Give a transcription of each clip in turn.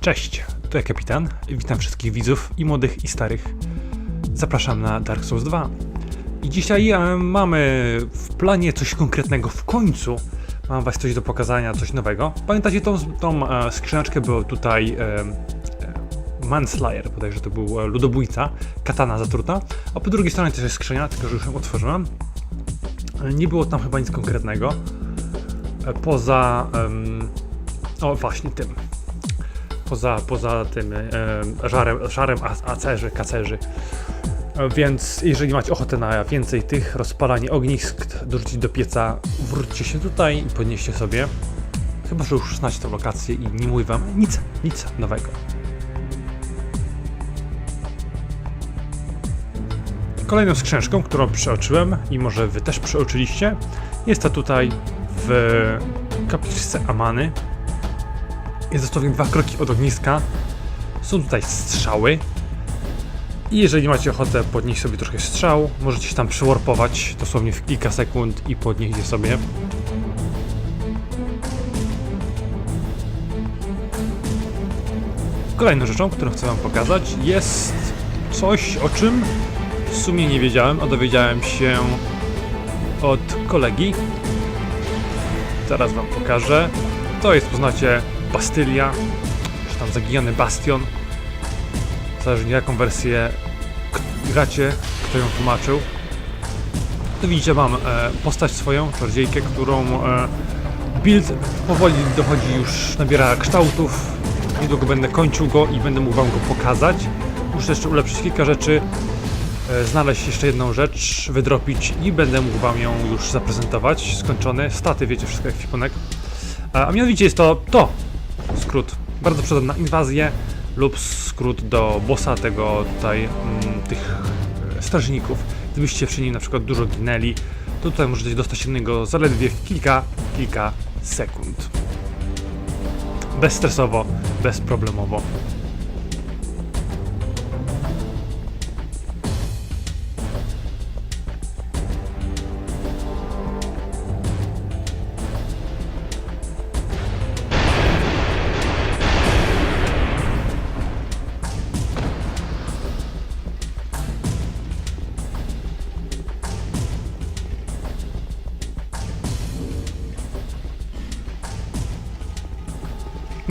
Cześć, to ja kapitan. Witam wszystkich widzów i młodych i starych. Zapraszam na Dark Souls 2. I dzisiaj e, mamy w planie coś konkretnego w końcu. Mam was coś do pokazania, coś nowego. Pamiętacie tą, tą e, skrzyneczkę, było tutaj e, e, Manslayer, bodajże to był ludobójca, katana zatruta. A po drugiej stronie też jest skrzynia, tylko że już ją otworzyłem. Nie było tam chyba nic konkretnego. Poza... o, właśnie tym poza, poza tym e, żarem, a- acerzy, kacerzy. E, Więc jeżeli macie ochotę na więcej tych rozpalanie ognisk, dorzucić do pieca, wróćcie się tutaj i podnieście sobie. Chyba, że już znacie tę lokację i nie mówię wam nic, nic nowego. Kolejną skrzyneczką, którą przeoczyłem i może wy też przeoczyliście, jest ta tutaj w kapliczce Amany. Jest dosłownie dwa kroki od ogniska. Są tutaj strzały. I jeżeli macie ochotę podnieść sobie trochę strzał, możecie się tam przywarpować dosłownie w kilka sekund i podnieść je sobie. Kolejną rzeczą, którą chcę wam pokazać jest coś, o czym w sumie nie wiedziałem, a dowiedziałem się od kolegi. Zaraz wam pokażę. To jest, poznacie, Bastylia, czy tam Zagijany Bastion. Zależy jaką wersję gracie, kto ją tłumaczył. Tu widzicie, mam e, postać swoją, czarodziejkę, którą e, build powoli dochodzi już, nabiera kształtów. Niedługo będę kończył go i będę mógł wam go pokazać. Muszę jeszcze ulepszyć kilka rzeczy, e, znaleźć jeszcze jedną rzecz, wydropić i będę mógł wam ją już zaprezentować. Skończony. Staty, wiecie, wszystko jak ekwipunek. A, a mianowicie jest to to skrót. Bardzo przydatny na inwazję lub skrót do bossa tego tutaj mm, tych e, strażników. Gdybyście przy nim na przykład dużo ginęli, to tutaj możecie dostać innego zaledwie w kilka, kilka sekund. Bezstresowo, bezproblemowo.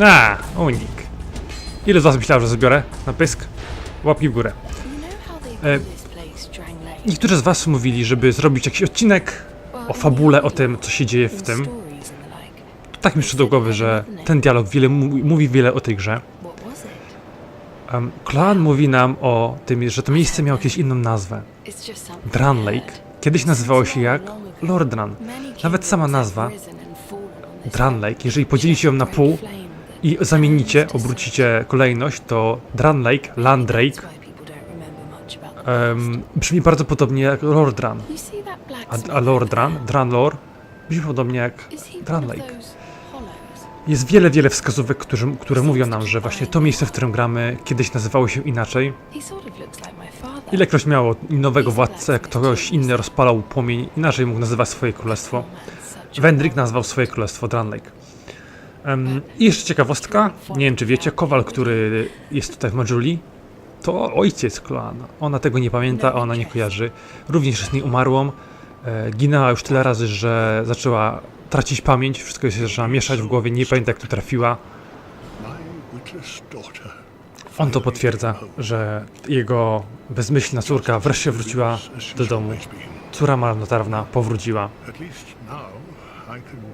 A, unik. Ile z was myślałem, że zbiorę na pysk? Łapki w górę. E, Niektórzy z was mówili, żeby zrobić jakiś odcinek o fabule, o tym, co się dzieje w tym. To tak mi przyszło do głowy, że ten dialog wiele, mówi, wiele o tej grze. Um, Klan mówi nam o tym, że to miejsce miało jakieś inną nazwę. Dran Lake. Kiedyś nazywało się jak Lordran. Nawet sama nazwa Dran Lake, jeżeli podzielicie ją na pół i zamienicie, obrócicie kolejność, to Dran Lake, Land Lake um, brzmi bardzo podobnie jak Lordran. A, a Lordran, Dranlor brzmi podobnie jak Dran Lake. Jest wiele, wiele wskazówek, którzy, które mówią nam, że właśnie to miejsce, w którym gramy, kiedyś nazywało się inaczej. Ilekroć miało nowego władcę, ktoś inny rozpalał płomień, inaczej mógł nazywać swoje królestwo. Wendrik nazwał swoje królestwo Dran Em, I jeszcze ciekawostka, nie wiem czy wiecie, Kowal, który jest tutaj w Majuli, to ojciec klana. Ona tego nie pamięta, a ona nie kojarzy. Również jest nieumarłą. E, ginęła już tyle razy, że zaczęła tracić pamięć, wszystko jest zaczyna mieszać w głowie, nie pamięta jak tu trafiła. On to potwierdza, że jego bezmyślna córka wreszcie wróciła do domu. Córa marnotrawna powróciła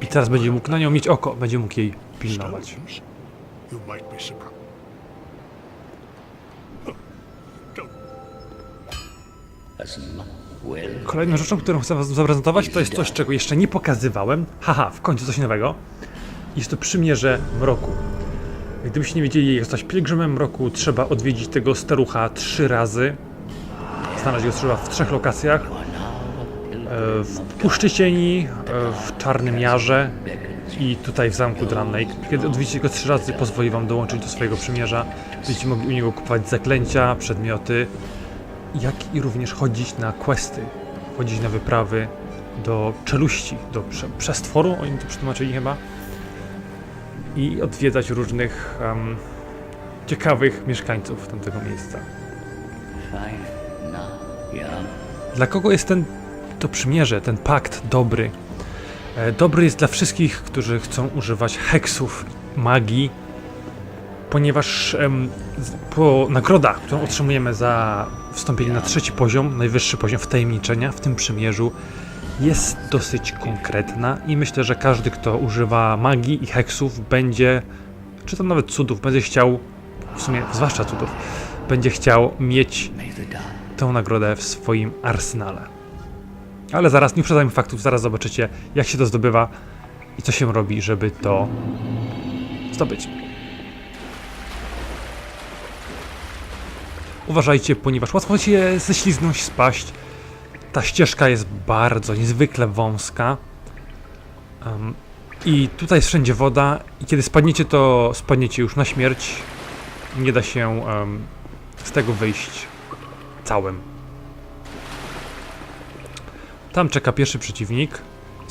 i teraz będzie mógł na nią mieć oko, będzie mógł jej pilnować. Kolejną rzeczą, którą chcę wam zaprezentować, to jest coś, czego jeszcze nie pokazywałem. Haha, w końcu coś nowego. Jest to przymierze mroku. Gdybyście nie wiedzieli, jak zostać pielgrzymem mroku, trzeba odwiedzić tego starucha trzy razy. Znaleźć go trzeba w trzech lokacjach. W Puszczy Cieni, e, w Czarnym Jarze i tutaj w zamku Dran Lake. Kiedy odwiedzicie go trzy razy, pozwoli wam dołączyć do swojego przymierza. Będziecie mogli u niego kupować zaklęcia, przedmioty, jak i również chodzić na questy, chodzić na wyprawy do czeluści, do prze, przestworu, oni to przetłumaczyli chyba, i odwiedzać różnych em, ciekawych mieszkańców tamtego miejsca. Dla kogo jest ten to przymierze, ten pakt dobry? E, Dobry jest dla wszystkich, którzy chcą używać heksów, magii, ponieważ em, po nagroda, którą otrzymujemy za wstąpienie na trzeci poziom, najwyższy poziom wtajemniczenia w tym przymierzu, jest dosyć konkretna i myślę, że każdy, kto używa magii i heksów, będzie, czy tam nawet cudów, będzie chciał, w sumie zwłaszcza cudów, będzie chciał mieć tę nagrodę w swoim arsenale. Ale zaraz, nie uprzedzajmy faktów, zaraz zobaczycie, jak się to zdobywa i co się robi, żeby to zdobyć. Uważajcie, ponieważ łatwo się ześliznąć, spaść. Ta ścieżka jest bardzo, niezwykle wąska. Em, I tutaj jest wszędzie woda i kiedy spadniecie, to spadniecie już na śmierć. Nie da się em, z tego wyjść całym. Tam czeka pierwszy przeciwnik.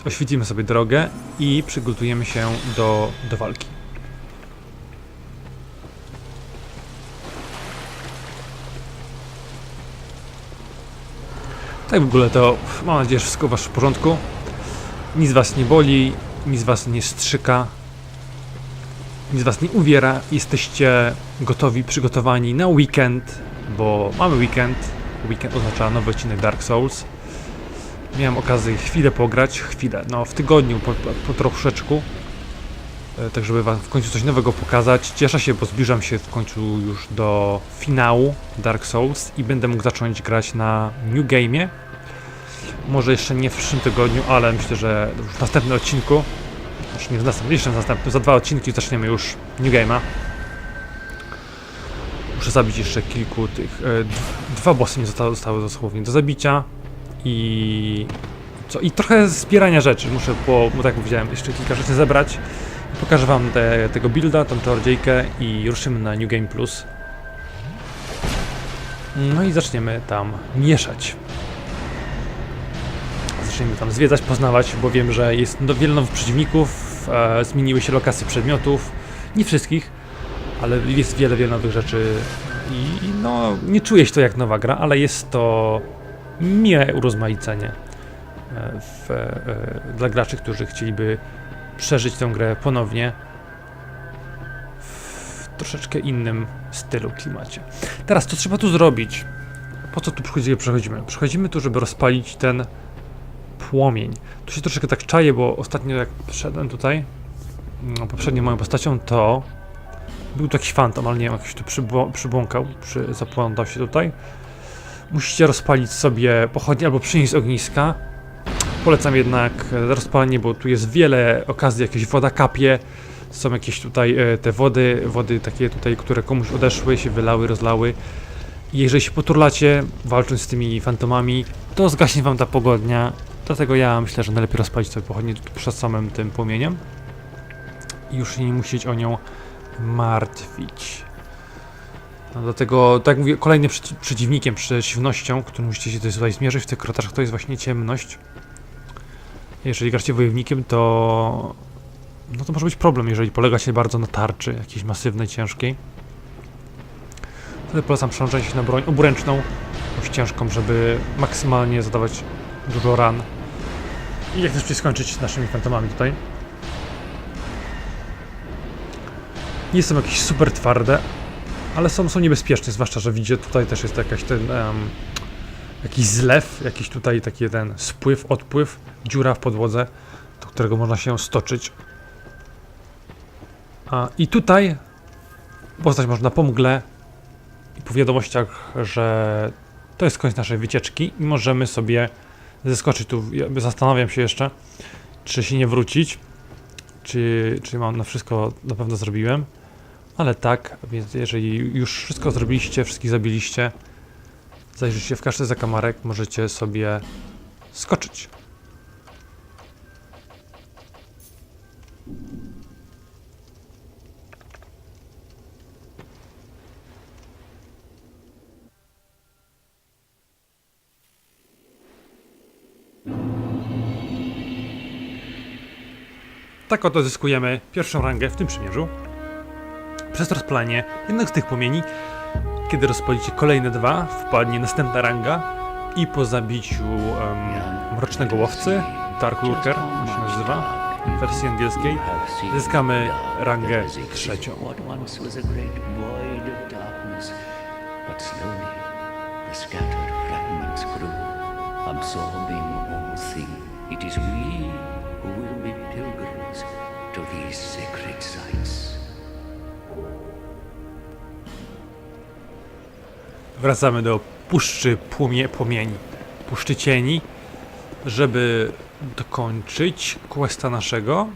Oświetlimy sobie drogę i przygotujemy się do, do walki. Tak w ogóle to mam nadzieję, że wszystko was w porządku. Nic was nie boli, nic was nie strzyka, nic was nie uwiera. Jesteście gotowi, przygotowani na weekend, bo mamy weekend. Weekend oznacza nowy odcinek Dark Souls. Miałem okazję chwilę pograć, chwilę, no w tygodniu po, po, troszeczku. E, Tak, żeby wam w końcu coś nowego pokazać. Cieszę się, bo zbliżam się w końcu już do finału Dark Souls i będę mógł zacząć grać na New Game'ie. Może jeszcze nie w przyszłym tygodniu, ale myślę, że już w następnym odcinku, już nie w następnym, w następnym, za dwa odcinki zaczniemy już New Game'a. Muszę zabić jeszcze kilku tych. E, dwa bossy mi zostały, zostały dosłownie do zabicia. I. Co? I trochę zbierania rzeczy. Muszę, po, bo tak jak powiedziałem, jeszcze kilka rzeczy zebrać. Pokażę wam te, tego builda, tą teordziejkę i ruszymy na New Game Plus. No i zaczniemy tam mieszać. Zaczniemy tam zwiedzać, poznawać, bo wiem, że jest no, wiele nowych przeciwników, e, zmieniły się lokacje przedmiotów. Nie wszystkich, ale jest wiele, wiele nowych rzeczy i no nie czuję się to jak nowa gra, ale jest to miłe urozmaicenie e, w, e, dla graczy, którzy chcieliby przeżyć tę grę ponownie w troszeczkę innym stylu, klimacie. Teraz, co trzeba tu zrobić? Po co tu? Przechodzimy, przechodzimy tu, żeby rozpalić ten płomień. Tu się troszeczkę tak czaję, bo ostatnio jak przyszedłem tutaj, no, moją postacią, to był to jakiś fantom, ale nie wiem, jakiś tu przybłąkał, przy, zaplątał się tutaj. Musicie rozpalić sobie pochodnie albo przynieść z ogniska. Polecam jednak rozpalenie, bo tu jest wiele okazji, jakieś woda kapie, są jakieś tutaj e, te wody, wody takie tutaj, które komuś odeszły, się wylały, rozlały. I jeżeli się poturlacie, walcząc z tymi fantomami, to zgaśnie wam ta pogodnia. Dlatego ja myślę, że najlepiej rozpalić sobie pochodnie przed samym tym płomieniem. I już nie musieć o nią martwić. No dlatego, tak jak mówię, kolejnym przeci- przeciwnikiem, przeciwnością, którą musicie się tutaj zmierzyć w tych krotarzach, to jest właśnie ciemność. Jeżeli gracie wojownikiem, to... No to może być problem, jeżeli polega się bardzo na tarczy, jakiejś masywnej, ciężkiej. Wtedy polecam przełączać się na broń obręczną, bądź ciężką, żeby maksymalnie zadawać dużo ran. I jak najszybciej skończyć naszymi fantomami tutaj. Nie są jakieś super twarde, ale są, są niebezpieczne, zwłaszcza, że widzicie tutaj też jest jakaś ten em, jakiś zlew, jakiś tutaj taki ten spływ, odpływ, dziura w podłodze, do którego można się stoczyć. A, I tutaj poznać można po mgle i po wiadomościach, że to jest koniec naszej wycieczki i możemy sobie zeskoczyć tu. Zastanawiam się jeszcze, czy się nie wrócić, czy, czy mam na wszystko na pewno zrobiłem. Ale tak, więc jeżeli już wszystko zrobiliście, wszystkich zabiliście, zajrzyjcie w każdy zakamarek, możecie sobie skoczyć. Tak oto zyskujemy pierwszą rangę w tym przymierzu. Przez rozpalanie jednego z tych płomieni, kiedy rozpalicie kolejne dwa, wpadnie następna ranga i po zabiciu em, mrocznego łowcy, Dark Lurker się nazywa, w wersji angielskiej, zyskamy rangę trzecią. Wracamy do Puszczy Płomie, Płomieni, Puszczy Cieni, żeby dokończyć questa naszego.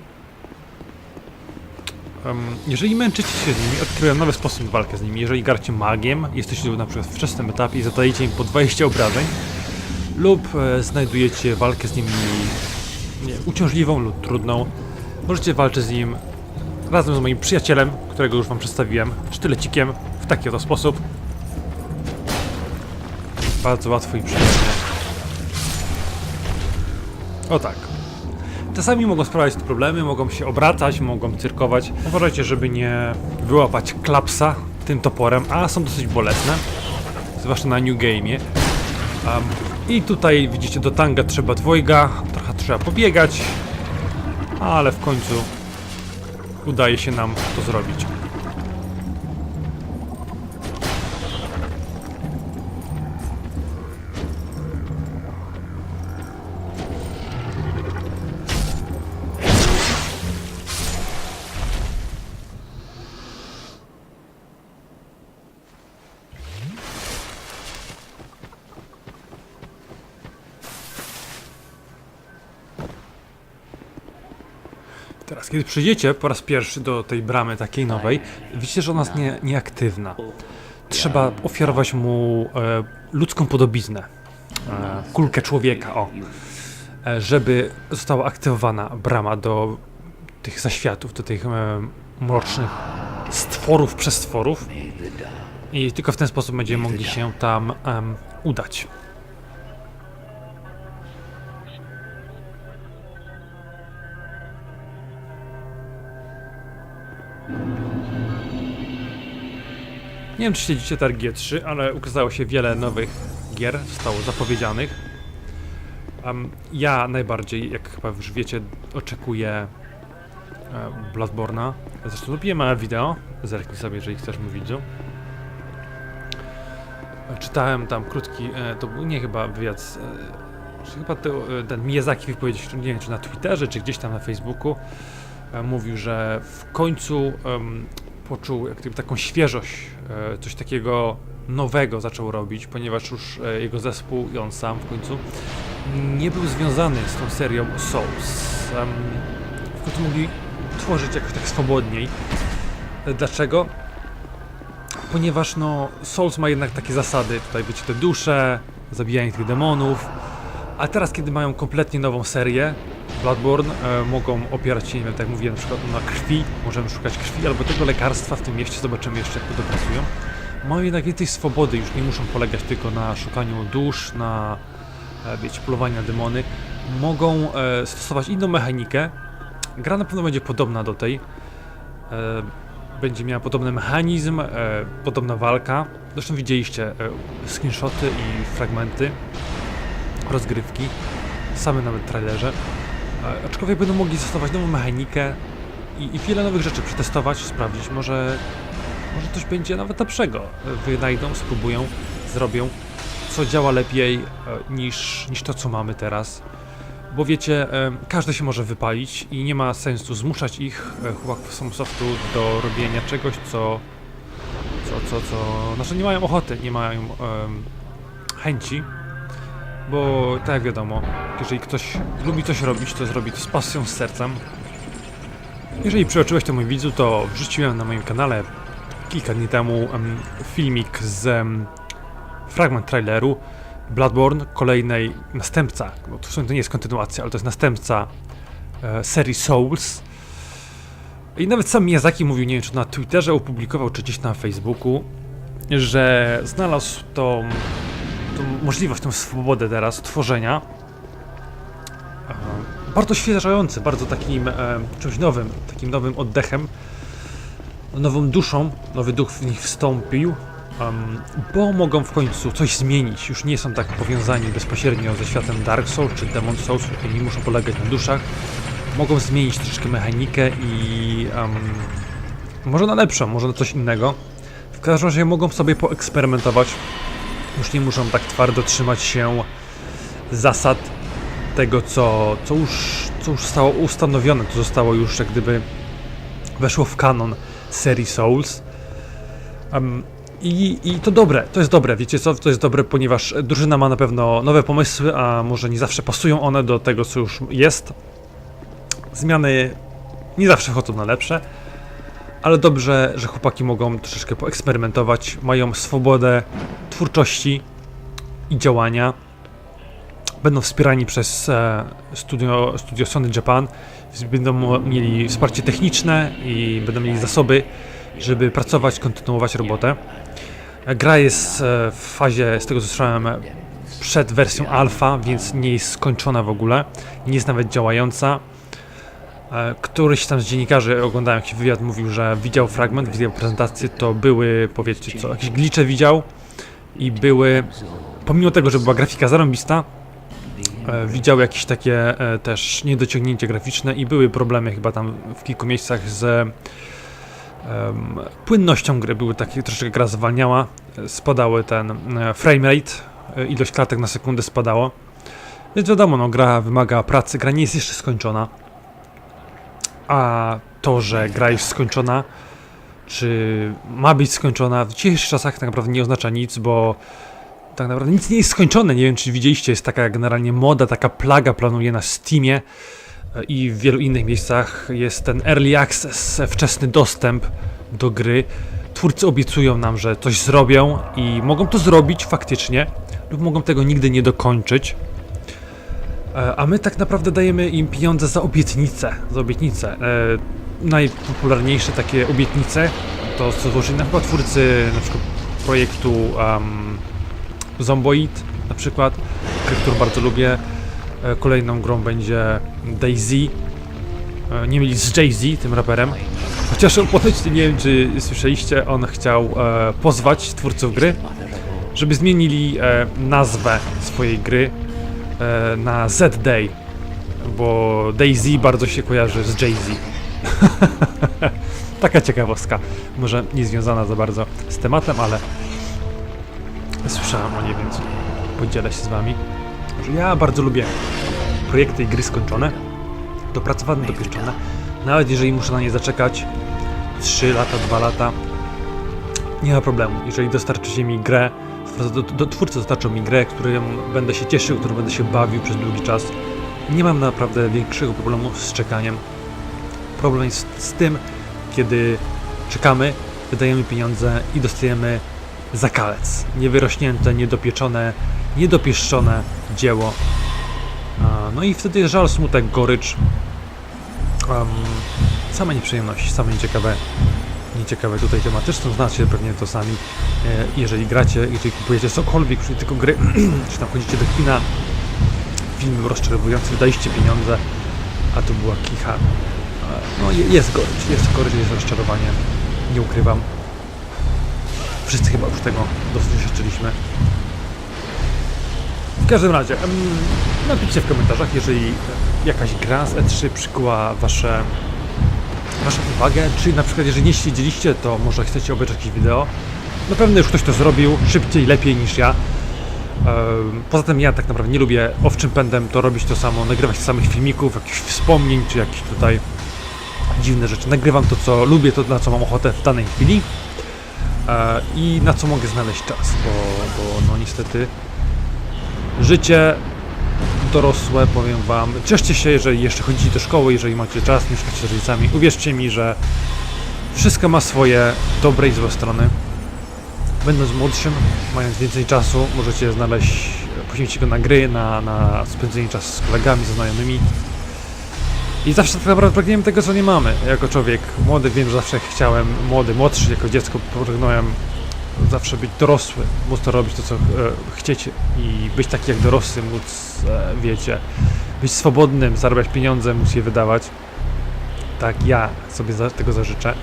Em, jeżeli męczycie się z nimi, odkryłem nowy sposób na walkę z nimi. Jeżeli garcie magiem, jesteście na przykład w wczesnym etapie i zadajecie im po 20 obrażeń, lub e, znajdujecie walkę z nimi nie, uciążliwą lub trudną, możecie walczyć z nim razem z moim przyjacielem, którego już wam przedstawiłem, sztylecikiem, w taki oto sposób. Bardzo łatwo i przyjemnie. O tak. Czasami mogą sprawiać problemy, mogą się obracać, mogą cyrkować. Uważajcie, żeby nie wyłapać klapsa tym toporem, a są dosyć bolesne. Zwłaszcza na New Game'ie. Um, I tutaj widzicie, do tanga trzeba dwojga, trochę trzeba pobiegać, ale w końcu udaje się nam to zrobić. Teraz, kiedy przyjdziecie po raz pierwszy do tej bramy takiej nowej, widzicie, że ona jest nie, nieaktywna. Trzeba ofiarować mu e, ludzką podobiznę. E, kulkę człowieka, o. E, żeby została aktywowana brama do tych zaświatów, do tych e, mrocznych stworów, przestworów. I tylko w ten sposób będziemy mogli się tam em, udać. Nie wiem, czy śledzicie Targ G3, ale ukazało się wiele nowych gier, zostało zapowiedzianych. Em, ja najbardziej, jak chyba już wiecie, oczekuję e, Bloodborne'a. Zresztą lubiłem małe wideo, zerknij sobie, jeżeli chcesz mu widzu. Czytałem tam krótki, e, to był nie chyba wywiad, e, chyba to, e, ten Miyazaki wypowiedział się, nie wiem, czy na Twitterze, czy gdzieś tam na Facebooku, e, mówił, że w końcu poczuł jak gdyby taką świeżość, e, coś takiego nowego zaczął robić, ponieważ już e, jego zespół i on sam w końcu nie był związany z tą serią Souls. W końcu mogli tworzyć jakoś tak swobodniej. E, Dlaczego? Ponieważ no Souls ma jednak takie zasady, tutaj wiecie te dusze, zabijanie tych demonów, a teraz kiedy mają kompletnie nową serię, Bloodborne, e, mogą opierać się, nie wiem, tak jak mówiłem, na przykład na krwi, możemy szukać krwi albo tego lekarstwa w tym mieście, zobaczymy jeszcze jak to dopracują. Mają jednak więcej swobody, już nie muszą polegać tylko na szukaniu dusz, na, e, wiecie, polowanie na demony. Mogą e, stosować inną mechanikę. Gra na pewno będzie podobna do tej. E, będzie miała podobny mechanizm, e, podobna walka. Zresztą widzieliście e, screenshoty i fragmenty rozgrywki, same nawet trailerze. Aczkolwiek będą mogli zastosować nową mechanikę i, i wiele nowych rzeczy przetestować, sprawdzić. Może, może coś będzie nawet lepszego. Wynajdą, spróbują, zrobią, co działa lepiej e, niż, niż to, co mamy teraz. Bo wiecie, e, każdy się może wypalić i nie ma sensu zmuszać ich, e, chłopaków z do robienia czegoś, co, co, co, co, znaczy nie mają ochoty, nie mają em, chęci. Bo tak jak wiadomo, jeżeli ktoś lubi coś robić, to zrobi to z pasją, z sercem. Jeżeli przeoczyłeś to mój widzu, to wrzuciłem na moim kanale kilka dni temu em, filmik z em, fragment traileru Bloodborne, kolejnej następca, bo to to nie jest kontynuacja, ale to jest następca e, serii Souls. I nawet sam Miyazaki mówił, nie wiem czy na Twitterze opublikował, czy gdzieś na Facebooku, że znalazł tą tą możliwość, tą swobodę teraz tworzenia. E, Bardzo świeżający, bardzo takim e, czymś nowym, takim nowym oddechem. nową duszą, nowy duch w nich wstąpił, bo mogą w końcu coś zmienić. Już nie są tak powiązani bezpośrednio ze światem Dark Souls czy Demon Souls, nie muszą polegać na duszach. Mogą zmienić troszeczkę mechanikę i em, może na lepszą, może na coś innego. W każdym razie mogą sobie poeksperymentować. Już nie muszą tak twardo trzymać się zasad tego, co, co, już, co już zostało ustanowione, co zostało już jak gdyby weszło w kanon serii Souls. Em, i, I to dobre, to jest dobre, wiecie co, to jest dobre, ponieważ drużyna ma na pewno nowe pomysły, a może nie zawsze pasują one do tego, co już jest. Zmiany nie zawsze chodzą na lepsze, ale dobrze, że chłopaki mogą troszeczkę poeksperymentować, mają swobodę twórczości i działania. Będą wspierani przez e, studio, studio Sony Japan, będą mieli wsparcie techniczne i będą mieli zasoby, żeby pracować, kontynuować robotę. E, Gra jest e, w fazie, z tego co słyszałem, przed wersją alfa, więc nie jest skończona w ogóle, nie jest nawet działająca. E, Któryś tam z dziennikarzy, oglądałem jakiś wywiad, mówił, że widział fragment, widział prezentację, to były, powiedzcie co, jakieś glicze widział i były, pomimo tego, że była grafika zarąbista, e, widział jakieś takie e, też niedociągnięcia graficzne i były problemy chyba tam w kilku miejscach z em, płynnością gry, były takie, troszeczkę gra zwalniała, spadały ten e, framerate, e, ilość klatek na sekundę spadało, więc wiadomo, no gra wymaga pracy, gra nie jest jeszcze skończona, a to, że gra jest skończona, czy ma być skończona, w dzisiejszych czasach tak naprawdę nie oznacza nic, bo tak naprawdę nic nie jest skończone. Nie wiem, czy widzieliście, jest taka generalnie moda, taka plaga planuje na Steamie e, i w wielu innych miejscach jest ten early access, wczesny dostęp do gry. Twórcy obiecują nam, że coś zrobią i mogą to zrobić faktycznie, lub mogą tego nigdy nie dokończyć. E, A my tak naprawdę dajemy im pieniądze za obietnice. Za obietnice. E, najpopularniejsze takie obietnice to co złożyli na chyba twórcy na przykład projektu um, Zomboid na przykład, grę, którą bardzo lubię. E, kolejną grą będzie Daisy. Nie mylić z Jay-Z, tym raperem. Chociaż on ponoć, nie wiem czy słyszeliście, on chciał e, pozwać twórców gry, żeby zmienili e, nazwę swojej gry na Z-Day, bo Daisy bardzo się kojarzy z Jay-Z. Taka ciekawostka, może nie związana za bardzo z tematem, ale słyszałem o niej, więc podzielę się z wami. Że ja bardzo lubię projekty i gry skończone, dopracowane, dopieszczone. Nawet jeżeli muszę na nie zaczekać 3 lata, 2 lata, nie ma problemu. Jeżeli dostarczycie mi grę, do, do, twórcy dostarczą mi grę, którą będę się cieszył, którą będę się bawił przez długi czas, nie mam naprawdę większego problemu z czekaniem. Problem jest z tym, kiedy czekamy, wydajemy pieniądze i dostajemy zakalec. Niewyrośnięte, niedopieczone, niedopieszczone dzieło. No i wtedy jest żal, smutek, gorycz. Um, same nieprzyjemności, same nieciekawe, nieciekawe tutaj tematyczne. Znacie pewnie to sami. E, jeżeli gracie, jeżeli kupujecie cokolwiek, czyli tylko gry, czy tam chodzicie do kina, film rozczarowujący, wydaliście pieniądze, a to była kicha. No je- jest gorycz, jest gorycz, jest rozczarowanie, nie ukrywam. Wszyscy chyba już tego dosyć doświadczyliśmy. W każdym razie, napiszcie w komentarzach, jeżeli jakaś gra z E3 przykuła wasze, waszą uwagę, czy na przykład jeżeli nie siedzieliście, to może chcecie obejrzeć jakieś wideo. Na pewno już ktoś to zrobił szybciej, lepiej niż ja. Em, Poza tym ja tak naprawdę nie lubię owczym pędem to robić to samo, nagrywać samych filmików, jakichś wspomnień, czy jakichś tutaj dziwne rzeczy. Nagrywam to, co lubię, to na co mam ochotę w danej chwili e, i na co mogę znaleźć czas, bo, bo no niestety życie dorosłe, powiem wam, cieszcie się, jeżeli jeszcze chodzicie do szkoły, jeżeli macie czas, mieszkacie z rodzicami. Uwierzcie mi, że wszystko ma swoje dobre i złe strony. Będąc młodszym, mając więcej czasu, możecie znaleźć, poświęcić go na gry, na, na spędzenie czasu z kolegami, ze znajomymi. I zawsze tak naprawdę pragniemy tego, co nie mamy. Jako człowiek młody wiem, że zawsze chciałem, młody, młodszy, jako dziecko pragnąłem zawsze być dorosły, móc to robić to, co e, chcecie i być taki jak dorosły, móc, e, wiecie, być swobodnym, zarabiać pieniądze, móc je wydawać. Tak ja sobie za, tego zażyczę.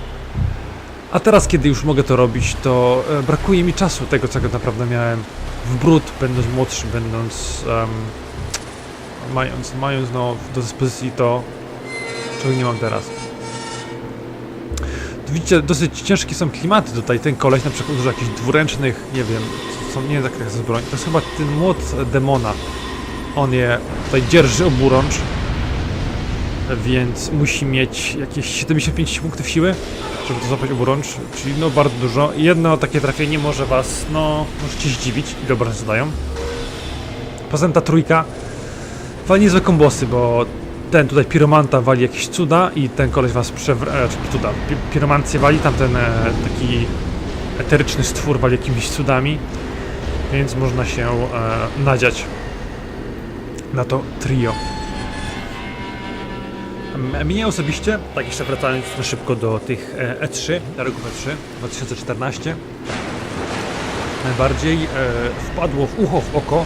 A teraz, kiedy już mogę to robić, to e, brakuje mi czasu tego, czego naprawdę miałem w brud, będąc młodszy, będąc em, mając, mając no, do dyspozycji to, czego nie mam teraz. Widzicie, dosyć ciężkie są klimaty tutaj. Ten koleś na przykład używa jakichś dwuręcznych, nie wiem, są, nie wiem jak to. To jest chyba ten młot demona. On je tutaj dzierży oburącz, więc musi mieć jakieś 75 punktów siły, żeby to złapać oburącz, czyli no bardzo dużo. Jedno takie trafienie może was, no, możecie zdziwić, ile obrażeń zadają. Poza tym ta trójka wali niezłe kombosy, bo ten tutaj piromanta wali jakieś cuda i ten koleś was przewraca, czy cuda, pi piromancję wali, tamten e, taki eteryczny stwór wali jakimiś cudami, więc można się e, nadziać na to trio. M- Mnie osobiście, tak jeszcze wracając na szybko do tych e, E3, targów E3 2014, najbardziej e, wpadło w ucho, w oko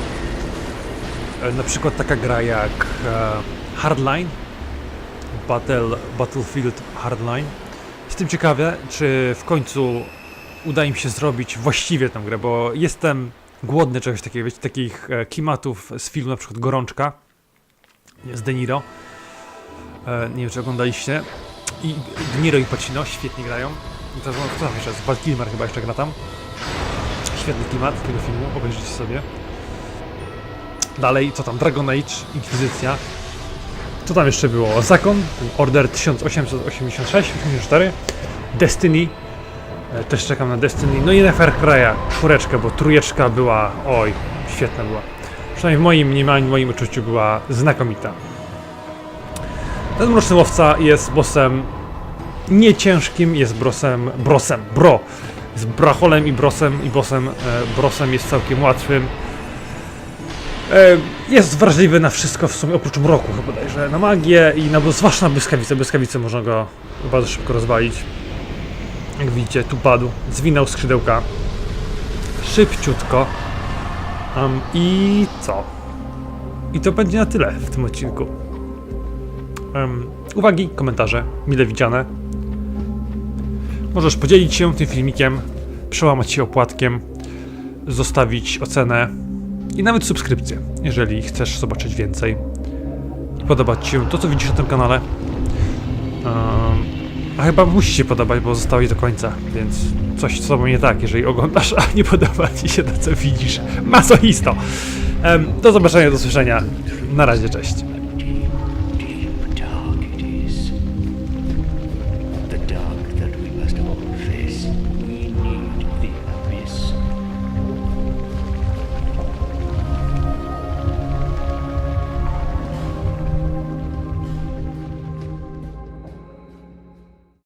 e, na przykład taka gra jak e, Hardline, Battle, Battlefield Hardline. Jestem ciekawy, czy w końcu uda im się zrobić właściwie tę grę, bo jestem głodny czegoś takiego, wiecie, takich e, klimatów z filmu na przykład Gorączka z De Niro. E, nie wiem, czy oglądaliście. I De Niro i Pacino świetnie grają. I to, kto tam jeszcze jest? Val Kilmer chyba jeszcze gra tam. Świetny klimat tego filmu, obejrzyjcie sobie. Dalej, co tam? Dragon Age, Inkwizycja. Co tam jeszcze było? Zakon, Order 1886, 84. Destiny. E, Też czekam na Destiny. No i na Far Cry'a, czwóreczkę, bo trójeczka była, oj, świetna była. Przynajmniej w moim mniemaniu, w moim uczuciu była znakomita. Ten mroczny łowca jest bossem nie ciężkim, jest brosem, brosem, bro. Z bracholem i brosem i bossem, e, brosem jest całkiem łatwym. E, jest wrażliwy na wszystko w sumie, oprócz mroku chyba bodajże, na magię i na, zwłaszcza na błyskawice. Błyskawice można go bardzo szybko rozwalić. Jak widzicie, tu padł, zwinął skrzydełka. Szybciutko. Am, I co? I to będzie na tyle w tym odcinku. Em, uwagi, komentarze, mile widziane. Możesz podzielić się tym filmikiem, przełamać się opłatkiem, zostawić ocenę i nawet subskrypcję, jeżeli chcesz zobaczyć więcej. I podobać Ci się to, co widzisz na tym kanale. Em, a chyba musi się podobać, bo zostałeś do końca, więc coś z tobą nie tak, jeżeli oglądasz, a nie podoba Ci się to, co widzisz. Masochisto! Em, do zobaczenia, do słyszenia. Na razie, cześć.